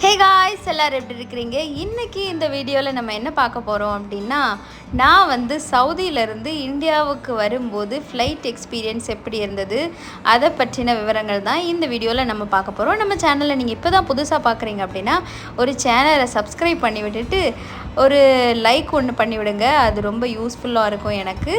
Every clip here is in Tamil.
Hey guys! காய்ஸ் எல்லோரும் எப்படி இருக்கிறீங்க? இன்றைக்கி இந்த வீடியோவில் நம்ம என்ன பார்க்க போகிறோம் அப்படின்னா நான் வந்து சவுதியிலேருந்து இந்தியாவுக்கு வரும்போது ஃப்ளைட் எக்ஸ்பீரியன்ஸ் எப்படி இருந்தது அதை பற்றின விவரங்கள் தான் இந்த வீடியோவில் நம்ம பார்க்க போகிறோம் நம்ம சேனலில் நீங்கள் இப்போ தான் புதுசாக பார்க்குறீங்க அப்படின்னா ஒரு சேனலை சப்ஸ்கிரைப் பண்ணி விட்டுட்டு ஒரு லைக் ஒன்று பண்ணி விடுங்க. அது ரொம்ப யூஸ்ஃபுல்லாக இருக்கும் எனக்கு.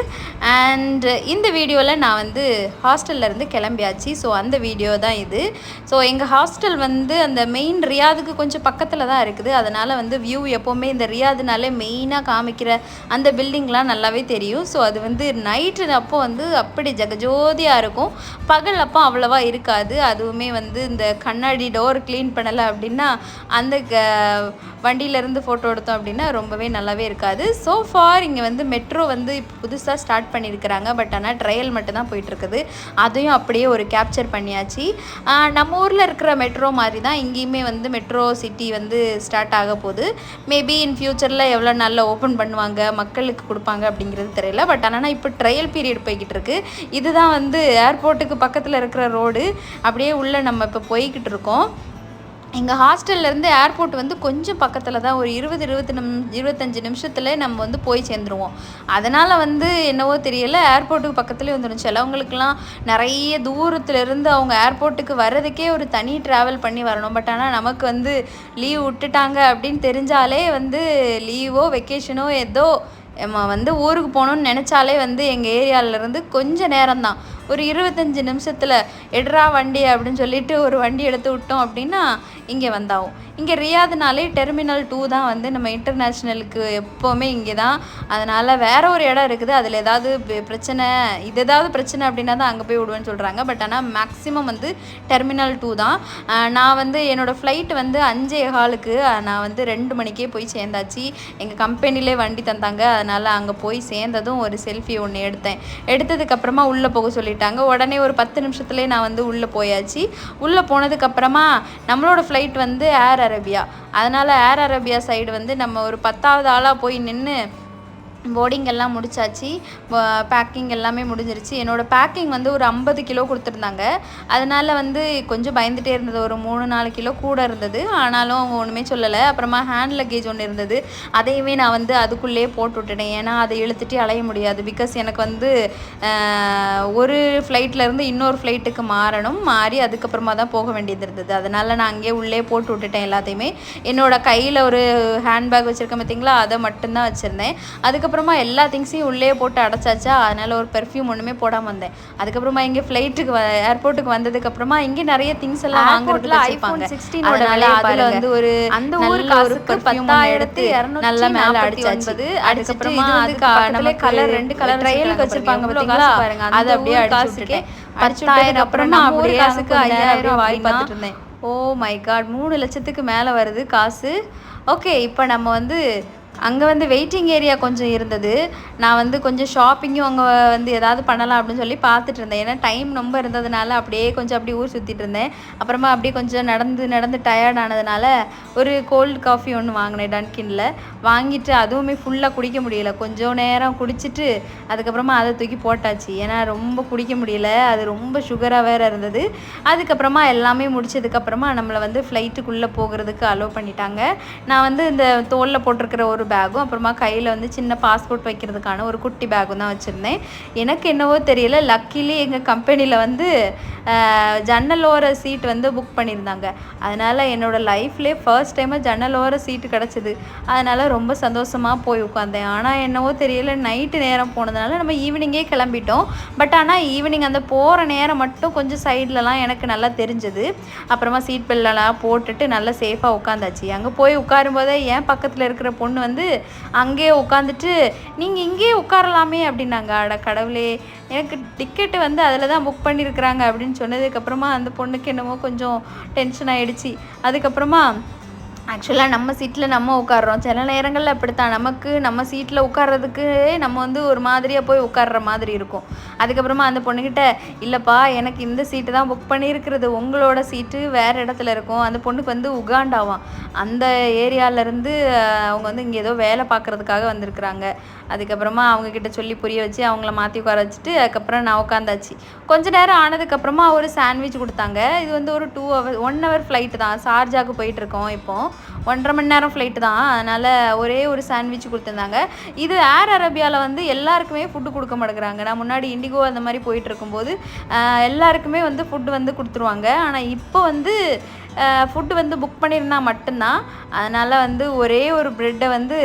அண்ட் இந்த வீடியோவில் நான் வந்து ஹாஸ்டல்லேருந்து கிளம்பியாச்சு. ஸோ அந்த வீடியோ தான் இது. ஸோ எங்கள் ஹாஸ்டல் வந்து அந்த மெயின் ரியாதுக்கு கொஞ்சம் பக்கத்தில் தான் இருக்குது. அதனால் வந்து வியூ எப்போவுமே இந்த ரியாதுனாலே மெயினாக காமிக்கிற அந்த பில்டிங்லாம் நல்லாவே தெரியும். ஸோ அது வந்து நைட்டு அப்போ வந்து அப்படி ஜெகஜோதியாக இருக்கும். பகல் அப்போ அவ்வளோவா இருக்காது. அதுவுமே வந்து இந்த கண்ணாடி டோர் க்ளீன் பண்ணலை அப்படின்னா அந்த க- வண்டியிலேருந்து ஃபோட்டோ எடுத்தோம் அப்படின்னா ரொம்பவே நல்லாவே இருக்காது. ஸோ ஃபார் இங்கே வந்து மெட்ரோ வந்து இப்போ புதுசாக ஸ்டார்ட் பண்ணியிருக்கிறாங்க பட் ஆனால் ட்ரையல் மட்டும்தான் போயிட்டுருக்குது. அதையும் அப்படியே ஒரு கேப்சர் பண்ணியாச்சு. நம்ம ஊரில் இருக்கிற மெட்ரோ மாதிரி தான். இங்கேயுமே வந்து மெட்ரோ சிட்டி வந்து ஸ்டார்ட் ஆக போகுது. மேபி இன் ஃப்யூச்சரில் எவ்வளோ நாளில் ஓப்பன் பண்ணுவாங்க மக்களுக்கு கொடுப்பாங்க அப்படிங்கிறது தெரியல. பட் ஆனால் இப்போ ட்ரையல் பீரியட் போய்கிட்டு இருக்கு. இதுதான் வந்து ஏர்போர்ட்டுக்கு பக்கத்தில் இருக்கிற ரோடு அப்படியே உள்ளே நம்ம இப்போ போய்கிட்டு இருக்கோம். எங்கள் ஹாஸ்டல்லேருந்து ஏர்போர்ட் வந்து கொஞ்சம் பக்கத்தில் தான் ஒரு இருபது இருபத்தி நிம் இருபத்தஞ்சி நிமிஷத்தில் நம்ம வந்து போய் சேர்ந்துருவோம். அதனால் வந்து என்னவோ தெரியல ஏர்போர்ட்டுக்கு பக்கத்துலேயே வந்துடும் சிலவங்களுக்குலாம் நிறைய தூரத்துலேருந்து அவங்க ஏர்போர்ட்டுக்கு வர்றதுக்கே ஒரு தனி ட்ராவல் பண்ணி வரணும். பட் ஆனால் நமக்கு வந்து லீவ் விட்டுட்டாங்க அப்படின்னு தெரிஞ்சாலே வந்து லீவோ வெக்கேஷனோ ஏதோ நம்ம வந்து ஊருக்கு போகணுன்னு நினச்சாலே வந்து எங்கள் ஏரியாவிலேருந்து கொஞ்சம் நேரம்தான் ஒரு இருபத்தஞ்சி நிமிஷத்தில் எடுறா வண்டி அப்படின்னு சொல்லிட்டு ஒரு வண்டி எடுத்து விட்டோம் அப்படின்னா இங்கே வந்தாகும் இங்கே ரியாதுனாலே டெர்மினல் டூ தான் வந்து நம்ம இன்டர்நேஷ்னலுக்கு எப்போவுமே இங்கே தான். அதனால் வேற ஒரு இடம் இருக்குது. அதில் ஏதாவது பிரச்சனை இது ஏதாவது பிரச்சனை அப்படின்னா தான் அங்கே போய் விடுவேன்னு சொல்கிறாங்க பட் ஆனால் மேக்ஸிமம் வந்து டெர்மினல் டூ தான். நான் வந்து என்னோடய ஃப்ளைட் வந்து அஞ்சே காலுக்கு நான் வந்து ரெண்டு மணிக்கே போய் சேர்ந்தாச்சு. எங்கள் கம்பெனிலே வண்டி தந்தாங்க. அதனால் அங்கே போய் சேர்ந்ததும் ஒரு செல்ஃபி ஒன்று எடுத்தேன். எடுத்ததுக்கப்புறமா உள்ளே போக சொல்லிட்டாங்க. உடனே ஒரு பத்து நிமிஷத்துலேயே நான் வந்து உள்ளே போயாச்சு. உள்ளே போனதுக்கப்புறமா நம்மளோட ஃப்ளைட் வந்து ஏர் அரேபியா அதனால் ஏர் அரேபியா சைடு வந்து நம்ம ஒரு பத்தாவது ஆளாக போய் நின்று போர்டிங் எல்லாம் முடிச்சாச்சு. பேக்கிங் எல்லாமே முடிஞ்சிருச்சு. என்னோடய பேக்கிங் வந்து ஒரு ஐம்பது கிலோ கொடுத்துருந்தாங்க. அதனால் வந்து கொஞ்சம் பயந்துகிட்டே இருந்தது. ஒரு மூணு நாலு கிலோ கூட இருந்தது. ஆனாலும் அவங்க ஒன்றுமே சொல்லலை. அப்புறமா ஹேண்ட் லக்கேஜ் ஒன்று இருந்தது. அதையுமே நான் வந்து அதுக்குள்ளேயே போட்டு விட்டுட்டேன். ஏன்னா அதை இழுத்துட்டு அலைய முடியாது. பிகாஸ் எனக்கு வந்து ஒரு ஃப்ளைட்லேருந்து இன்னொரு ஃப்ளைட்டுக்கு மாறணும். மாறி அதுக்கப்புறமா தான் போக வேண்டியது இருந்தது. அதனால் நான் அங்கேயே உள்ளே போட்டு விட்டுட்டேன் எல்லாத்தையுமே. என்னோடய கையில் ஒரு ஹேண்ட்பேக் வச்சுருக்கேன் பார்த்தீங்களா அதை மட்டும்தான் வச்சுருந்தேன். அதுக்கப்புறம் எல்லா திங்ஸையும் உள்ளே போட்டு அடைச்சாச்சா? அதனால் ஒரு பெர்ஃப்யூம் ஒன்றுமே போடாமல் வந்தேன். அதுக்கப்புறமா இங்கே ஃப்ளைட்டுக்கு ஏர்போர்ட்டுக்கு வந்ததுக்கப்புறமா இங்கே நிறைய திங்ஸ் எல்லாம் வாங்குறதுல ஐஃபோன் சிக்ஸ்டீன் அதனால அதில் வந்து ஒரு அந்த ஊர் காசுக்கு பத்தாயிரத்து இரநூத்தி மேலே அடிச்சாச்சு. அதுக்கப்புறமா அது நம்ம கலர் ரெண்டு கலர் ட்ரையலுக்கு வச்சிருப்பாங்க பார்த்தீங்களா பாருங்க. அது அப்படியே அடிச்சுட்டு பத்தாயிரம் அப்புறமா அப்படியே காசுக்கு ஐயாயிரம் வாய் பார்த்துட்டு இருந்தேன். ஓ மை காட் மூணு லட்சத்துக்கு மேலே வருது காசு. ஓகே இப்போ நம்ம வந்து அங்கே வந்து வெயிட்டிங் ஏரியா கொஞ்சம் இருந்தது. நான் வந்து கொஞ்சம் ஷாப்பிங்கும் அங்கே வந்து ஏதாவது பண்ணலாம் அப்படின்னு சொல்லி பார்த்துட்டு இருந்தேன். ஏன்னா டைம் ரொம்ப இருந்ததுனால அப்படியே கொஞ்சம் அப்படியே ஊர் சுற்றிட்டு இருந்தேன். அப்புறமா அப்படியே கொஞ்சம் நடந்து நடந்து டயர்ட் ஆனதுனால ஒரு கோல்டு காஃபி ஒன்று வாங்கினேன் டன்கினில் வாங்கிட்டு அதுவுமே ஃபுல்லாக குடிக்க முடியல. கொஞ்சம் நேரம் குடிச்சிட்டு அதுக்கப்புறமா அதை தூக்கி போட்டாச்சு. ஏன்னா ரொம்ப குடிக்க முடியல. அது ரொம்ப சுகராக வேறு இருந்தது. அதுக்கப்புறமா எல்லாமே முடிச்சதுக்கப்புறமா நம்மளை வந்து ஃப்ளைட்டுக்குள்ளே போகிறதுக்கு அலோவ் பண்ணிட்டாங்க. நான் வந்து இந்த தோலில் போட்டிருக்கிற ஒரு பேகும் அப்புறமா கையில் வந்து சின்ன பாஸ்போர்ட் வைக்கிறதுக்கான ஒரு குட்டி பேக்கும் தான் வச்சுருந்தேன். எனக்கு என்னவோ தெரியல லக்கிலி எங்கள் கம்பெனியில் வந்து ஜன்னலோர சீட் வந்து புக் பண்ணியிருந்தாங்க. அதனால் என்னோட லைஃப்லேயே ஃபர்ஸ்ட் டைமாக ஜன்னலோர சீட்டு கிடச்சிது. அதனால் ரொம்ப சந்தோஷமாக போய் உட்காந்தேன் ஆனால் என்னவோ தெரியல நைட்டு நேரம் போனதுனால நம்ம ஈவினிங்கே கிளம்பிட்டோம். பட் ஆனால் ஈவினிங் அந்த போகிற நேரம் மட்டும் கொஞ்சம் சைட்லலாம் எனக்கு நல்லா தெரிஞ்சது. அப்புறமா சீட் பெல்லெல்லாம் போட்டுட்டு நல்லா சேஃபாக உட்காந்தாச்சு அங்கே போய் உட்காரும்போதே என் பக்கத்தில் இருக்கிற பொண்ணு வந்து வந்து அங்கேயே உட்காந்துட்டு நீங்கள் இங்கேயே உட்காரலாமே அப்படின்னாங்க. அட கடவுளே எனக்கு டிக்கெட்டு வந்து அதில் தான் புக் பண்ணியிருக்கிறாங்க அப்படின்னு சொன்னதுக்கப்புறமா அந்த பொண்ணுக்கு என்னமோ கொஞ்சம் டென்ஷன் ஆயிடுச்சு. அதுக்கப்புறமா ஆக்சுவலாக நம்ம சீட்டில் நம்ம உட்காடுறோம் சில நேரங்களில் அப்படித்தான். நமக்கு நம்ம சீட்டில் உட்கார்றதுக்கு நம்ம வந்து ஒரு மாதிரியாக போய் உட்கார்ற மாதிரி இருக்கும். அதுக்கப்புறமா அந்த பொண்ணுக்கிட்ட இல்லைப்பா எனக்கு இந்த சீட்டு தான் புக் பண்ணியிருக்கிறது. உங்களோட சீட்டு வேறு இடத்துல இருக்கும். அந்த பொண்ணுக்கு வந்து உகாண்டாவாம். அந்த ஏரியாவிலேருந்து அவங்க வந்து இங்கே ஏதோ வேலை பார்க்குறதுக்காக வந்திருக்குறாங்க. அதுக்கப்புறமா அவங்கக்கிட்ட சொல்லி புரிய வச்சு அவங்கள மாற்றி உட்கார வச்சுட்டு அதுக்கப்புறம் நான் உட்காந்தாச்சு. கொஞ்ச நேரம் ஆனதுக்கப்புறமா ஒரு சாண்ட்விச் கொடுத்தாங்க. இது வந்து ஒரு two hour one hour flight தான். சார்ஜாவுக்கு போயிட்டுருக்கோம் இப்போது ஒன்றரை மணி நேரம் ஃப்ளைட்டு தான். அதனால் ஒரே ஒரு சாண்ட்விச் கொடுத்துருந்தாங்க. இது ஏர் அரேபியாவில் வந்து எல்லாருக்குமே ஃபுட்டு கொடுக்க மாட்டேங்கிறாங்க. நான் முன்னாடி இண்டிகோ அந்த மாதிரி போயிட்டு இருக்கும்போது எல்லாருக்குமே வந்து ஃபுட்டு வந்து கொடுத்துருவாங்க. ஆனால் இப்போ வந்து ஃபுட்டு வந்து புக் பண்ணியிருந்தா மட்டும்தான். அதனால் வந்து ஒரே ஒரு ப்ரெட்டை வந்து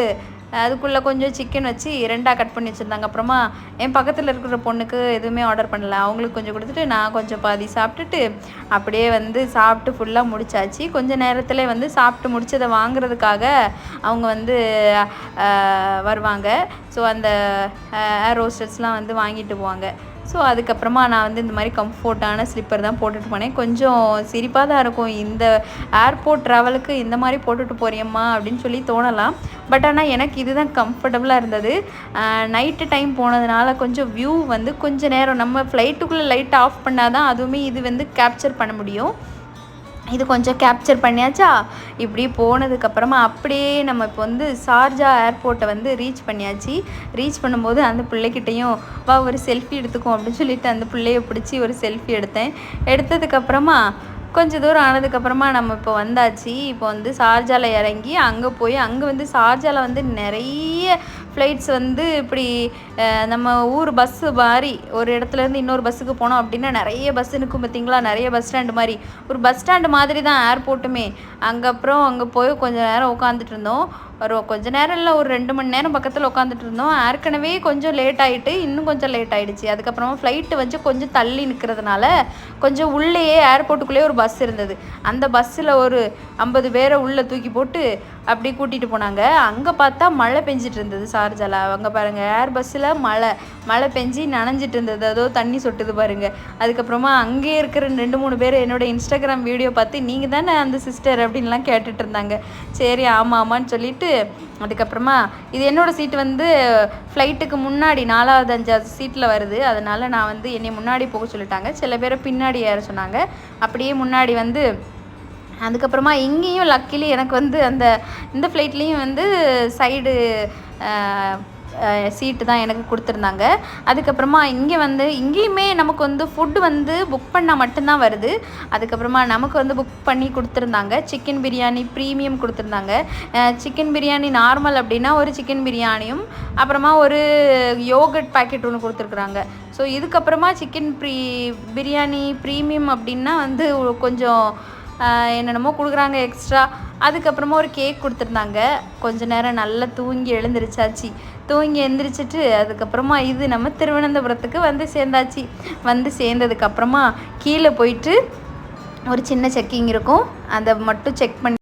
அதுக்குள்ளே கொஞ்சம் சிக்கன் வச்சு ரெண்டாக கட் பண்ணி வச்சுருந்தாங்க. அப்புறமா என் பக்கத்தில் இருக்கிற பொண்ணுக்கு எதுவுமே ஆர்டர் பண்ணல. அவங்களுக்கு கொஞ்சம் கொடுத்துட்டு நான் கொஞ்சம் பாதி சாப்பிட்டுட்டு அப்படியே வந்து சாப்பிட்டு ஃபுல்லாக முடிச்சாச்சு. கொஞ்சம் நேரத்தில் வந்து சாப்பிட்டு முடிச்சதை வாங்குறதுக்காக அவங்க வந்து வருவாங்க. ஸோ அந்த ஏர் ரோஸ்டர்ஸ்லாம் வந்து வாங்கிட்டு போவாங்க. ஸோ அதுக்கப்புறமா நான் வந்து இந்த மாதிரி கம்ஃபோர்ட்டான ஸ்லிப்பர் தான் போட்டுட்டு போனேன். கொஞ்சம் சிரிப்பாக தான் இருக்கும். இந்த ஏர்போர்ட் ட்ராவலுக்கு இந்த மாதிரி போட்டுட்டு போறியம்மா அப்படின்னு சொல்லி தோணலாம். பட் ஆனால் எனக்கு இதுதான் கம்ஃபர்டபுளாக இருந்தது. நைட்டு டைம் போனதுனால கொஞ்சம் வியூ வந்து கொஞ்சம் நேரம் நம்ம ஃப்ளைட்டுக்குள்ளே லைட் ஆஃப் பண்ணால் தான் அதுவுமே இது வந்து கேப்சர் பண்ண முடியும். இது கொஞ்சம் கேப்சர் பண்ணியாச்சா? இப்படி போனதுக்கப்புறமா அப்படியே நம்ம இப்போ வந்து சார்ஜா ஏர்போர்ட்டை வந்து ரீச் பண்ணியாச்சு. ரீச் பண்ணும்போது அந்த பிள்ளைக்கிட்டையும் வா ஒரு செல்ஃபி எடுத்துக்கோ அப்படின்னு சொல்லிட்டு அந்த பிள்ளைய பிடிச்சி ஒரு செல்ஃபி எடுத்தேன். எடுத்ததுக்கப்புறமா கொஞ்ச தூரம் ஆனதுக்கப்புறமா நம்ம இப்போ வந்தாச்சு. இப்போ வந்து சார்ஜாவில் இறங்கி அங்கே போய் அங்கே வந்து சார்ஜாவில் வந்து நிறைய ஃப்ளைட்ஸ் வந்து இப்படி அஹ், நம்ம ஊர் பஸ்ஸு மாதிரி ஒரு இடத்துலேருந்து இன்னொரு பஸ்ஸுக்கு போனோம் அப்படின்னா நிறைய பஸ் இருக்கும் பார்த்தீங்களா? நிறைய பஸ் ஸ்டாண்டு மாதிரி ஒரு பஸ் ஸ்டாண்டு மாதிரி தான் ஏர்போர்ட்டுமே அங்கே அப்புறம் அங்கே போய் கொஞ்ச நேரம் உட்காந்துட்டு இருந்தோம். ஒரு கொஞ்ச நேரம் இல்லை ஒரு ரெண்டு மணி நேரம் பக்கத்தில் உட்காந்துட்டு இருந்தோம். ஏற்கனவே கொஞ்சம் லேட் ஆகிட்டு இன்னும் கொஞ்சம் லேட் ஆகிடுச்சு அதுக்கப்புறமா ஃப்ளைட்டு வந்து கொஞ்சம் தள்ளி நிற்கிறதுனால கொஞ்சம் உள்ளேயே ஏர்போர்ட்டுக்குள்ளேயே ஒரு பஸ் இருந்தது. அந்த பஸ்ஸில் ஒரு ஐம்பது பேரை உள்ளே தூக்கி போட்டு அப்படி கூட்டிகிட்டு போனாங்க. அங்கே பார்த்தா மழை பெஞ்சிட்டு இருந்தது சார்ஜால. அங்கே பாருங்கள் ஏர் பஸ்ஸில் மழை மழை பெஞ்சி நனைஞ்சிட்டு இருந்தது. அதோ தண்ணி சொட்டுது பாருங்கள் அதுக்கப்புறமா அங்கே இருக்கிற ரெண்டு மூணு பேர் என்னோட இன்ஸ்டாகிராம் வீடியோ பார்த்து நீங்கள் தானே அந்த சிஸ்டர் அப்படின்லாம் கேட்டுட்டு இருந்தாங்க. சரி ஆமாம் ஆமான்னு சொல்லிட்டு அதுக்கப்புறமா இது என்னோடய சீட்டு வந்து ஃப்ளைட்டுக்கு முன்னாடி நாலாவது அஞ்சாவது சீட்டில் வருது. அதனால் நான் வந்து என்னை முன்னாடி போக சொல்லிட்டாங்க. சில பேரை பின்னாடி ஏற சொன்னாங்க. அப்படியே முன்னாடி வந்து அதுக்கப்புறமா இங்கேயும் லக்கிலி எனக்கு வந்து அந்த இந்த ஃப்ளைட்லேயும் வந்து சைடு சீட்டு தான் எனக்கு கொடுத்துருந்தாங்க. அதுக்கப்புறமா இங்கே வந்து இங்கேயுமே நமக்கு வந்து ஃபுட்டு வந்து புக் பண்ணால் மட்டும்தான் வருது. அதுக்கப்புறமா நமக்கு வந்து புக் பண்ணி கொடுத்துருந்தாங்க. சிக்கன் பிரியாணி ப்ரீமியம் கொடுத்துருந்தாங்க. சிக்கன் பிரியாணி நார்மல் அப்படின்னா ஒரு சிக்கன் பிரியாணியும் அப்புறமா ஒரு யோகட் பாக்கெட் ஒன்று கொடுத்துருக்குறாங்க. ஸோ இதுக்கப்புறமா சிக்கன் ப்ரீ பிரியாணி ப்ரீமியம் அப்படின்னா வந்து கொஞ்சம் என்னென்னமோ கொடுக்குறாங்க எக்ஸ்ட்ரா அதுக்கப்புறமா ஒரு கேக் கொடுத்துருந்தாங்க. கொஞ்ச நேரம் நல்லா தூங்கி எழுந்திரிச்சாச்சு. தூங்கி எழுந்திரிச்சிட்டு அதுக்கப்புறமா இது நம்ம திருவனந்தபுரத்துக்கு வந்து சேர்ந்தாச்சு. வந்து சேர்ந்ததுக்கப்புறமா கீழே போயிட்டு ஒரு சின்ன செக்கிங் இருக்கும். அதை மட்டும் செக் பண்ணி